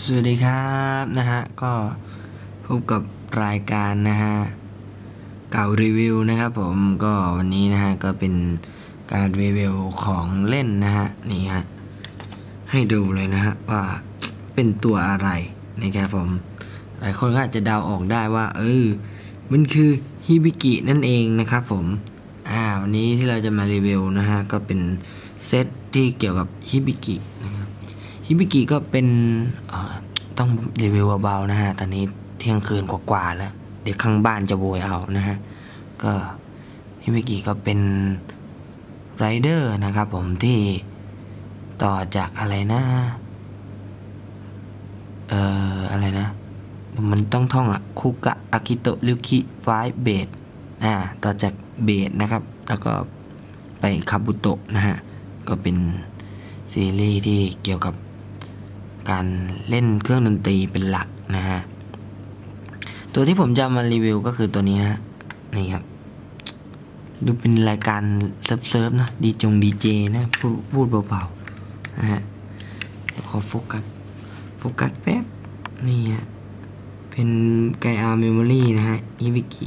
สวัสดีครับนะฮะก็พบกับรายการนะฮะเก่ารีวิวนะครับผมก็วันนี้นะฮะก็เป็นการรีวิวของเล่นนะฮะนี่ฮะให้ดูเลยนะฮะว่าเป็นตัวอะไรนะครับผมหลายคนก็อาจจะเดาออกได้ว่า เออมันคือฮิบิกินั่นเองนะครับผมอ่าวันนี้ที่เราจะมารีวิวนะฮะก็เป็นเซตที่เกี่ยวกับฮิบิกินะ ฮิบิกิก็เป็นต้องรีวิวเบาๆนะฮะ ตอนนี้เที่ยงคืนกว่าๆแล้ว เด็กข้างบ้านจะโวยเอานะฮะ ก็ฮิบิกิก็เป็นไรเดอร์นะครับผมที่ต่อจากอะไรนะ เอ่อ อะไรนะ มันต้องท่องอะคุกะอากิโตะริวคิไฟเบดอ่าต่อจากเบดนะครับ แล้วก็ไปคาบุโตะนะฮะ ก็เป็นซีรีส์ที่เกี่ยวกับ การเล่นเครื่องดนตรีเป็นหลักนะฮะ ตัวที่ผมจะมารีวิวก็คือตัวนี้นะนี่ครับ ดูเป็นรายการเซิร์ฟเซิร์ฟนะดีจงดีเจนะพูดพูดเบาๆนะฮะเดี๋ยวขอโฟกัสโฟกัสแป๊บ นี่ฮะ เป็นไกอาร์เมมโมรี่นะฮะอีวิกิ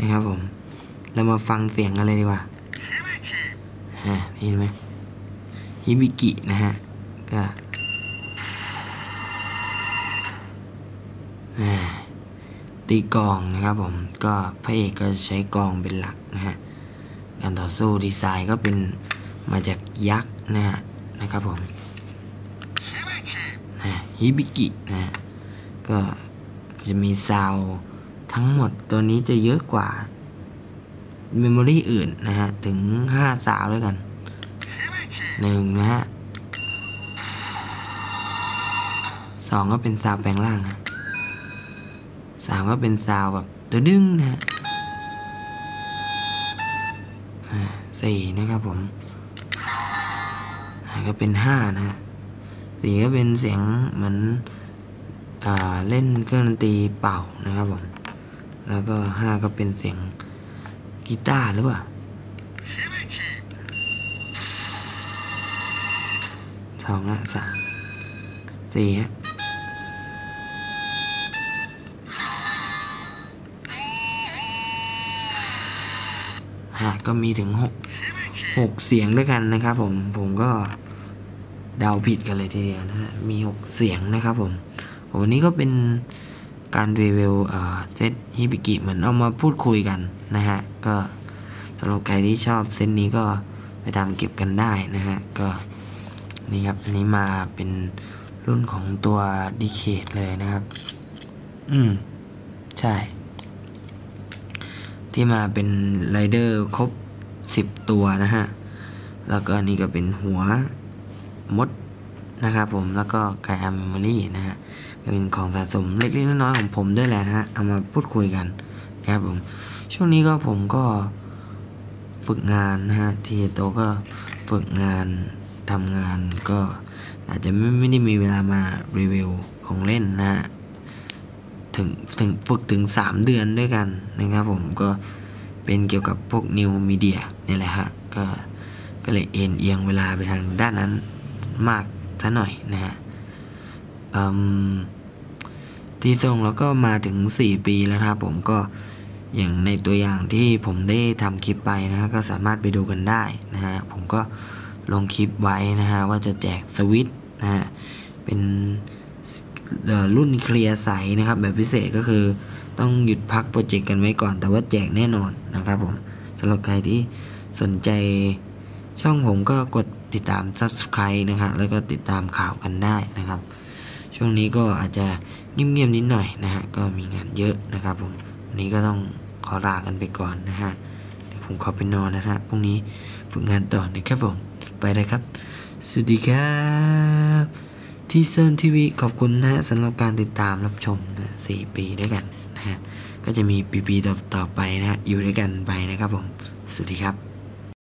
นะครับผม เรามาฟังเสียงกันเลยดีกว่าฮะนี่เห็นไหมฮิบิกินะฮะก็ ตีกองนะครับผมก็พระเอกก็ใช้กองเป็นหลักนะฮะการต่อสู้ดีไซน์ก็เป็นมาจากยักษ์นะฮะนะครับผมนะฮิบิกินะ ก็จะมีซาวทั้งหมดตัวนี้จะเยอะกว่าเมมโมรี่อื่นนะฮะ ถึงห้าซาวด้วยกันหนึ่งนะฮะสองก็เป็นซาวแปลงร่างนะ สามก็เป็นซาวแบบตัวดึงนะฮะสี่นะครับผมก็เป็นห้านะฮะสี่ก็เป็นเสียงเหมือนเล่นเครื่องดนตรีเป่านะครับผมแล้วก็ห้าก็เป็นเสียงกีตาร์หรือเปล่าสองอะสามสี่ฮะ ฮะก็มีถึงหกหกเสียงด้วยกันนะครับ ผมผมก็เดาผิดกันเลยทีเดียวนะฮะมีหกเสียงนะครับ ผมวันนี้ก็เป็นการรีวิวเซตฮิบิกิเหมือนเอามาพูดคุยกันนะฮะก็สำหรับใครที่ชอบเซตนี้ก็ไปตามเก็บกันได้นะฮะก็นี่ครับอันนี้มาเป็นรุ่นของตัวดีเคทเลยนะครับ อืม ใช่ ที่มาเป็นไรเดอร์ครบสิบตัวนะฮะ แล้วก็นี่ก็เป็นหัวมดนะครับผมแล้วก็ไกอาร์เมมโมรี่นะฮะก็เป็นของสะสมเล็กๆน้อยๆของผมด้วยแหละนะฮะ เอามาพูดคุยกันนะครับผม ช่วงนี้ก็ผมก็ฝึกงานนะฮะ ทีโตก็ฝึกงานทำงานก็อาจจะไม่ไม่ได้มีเวลามารีวิวของเล่นนะฮะ ถึงถึงฝึกถึงสามเดือนด้วยกันนะครับผมก็เป็นเกี่ยวกับพวกนิวมีเดียนี่แหละฮะก็ก็เลยเอ็นเอียงเวลาไปทางด้านนั้นมากซะหน่อยนะฮะที่ส่งแล้วก็มาถึง 4 ปีแล้วครับผมก็อย่างในตัวอย่างที่ผมได้ทำคลิปไปนะฮะก็สามารถไปดูกันได้นะฮะผมก็ลงคลิปไว้นะฮะว่าจะแจกสวิตนะฮะเป็น รุ่นเคลียร์ใสนะครับ แบบพิเศษก็คือต้องหยุดพักโปรเจกต์กันไว้ก่อน แต่ว่าแจกแน่นอนนะครับผมสำหรับใครที่สนใจช่องผมก็กดติดตาม subscribe นะครับ แล้วก็ติดตามข่าวกันได้นะครับ ช่วงนี้ก็อาจจะเงียบๆนิดหน่อยนะฮะ ก็มีงานเยอะนะครับผม วันนี้ก็ต้องขอลากันไปก่อนนะฮะ เดี๋ยวผมขอไปนอนนะฮะ พรุ่งนี้ฝึกงานต่อนะครับผม ไปเลยครับ สวัสดีครับ ที่เซิร์นทีวีขอบคุณนะฮะสำหรับการติดตามรับชมนะสี่ปีด้วยกันนะฮะก็จะมีปีๆต่อๆไปนะฮะอยู่ด้วยกันไปนะครับผม สวัสดีครับ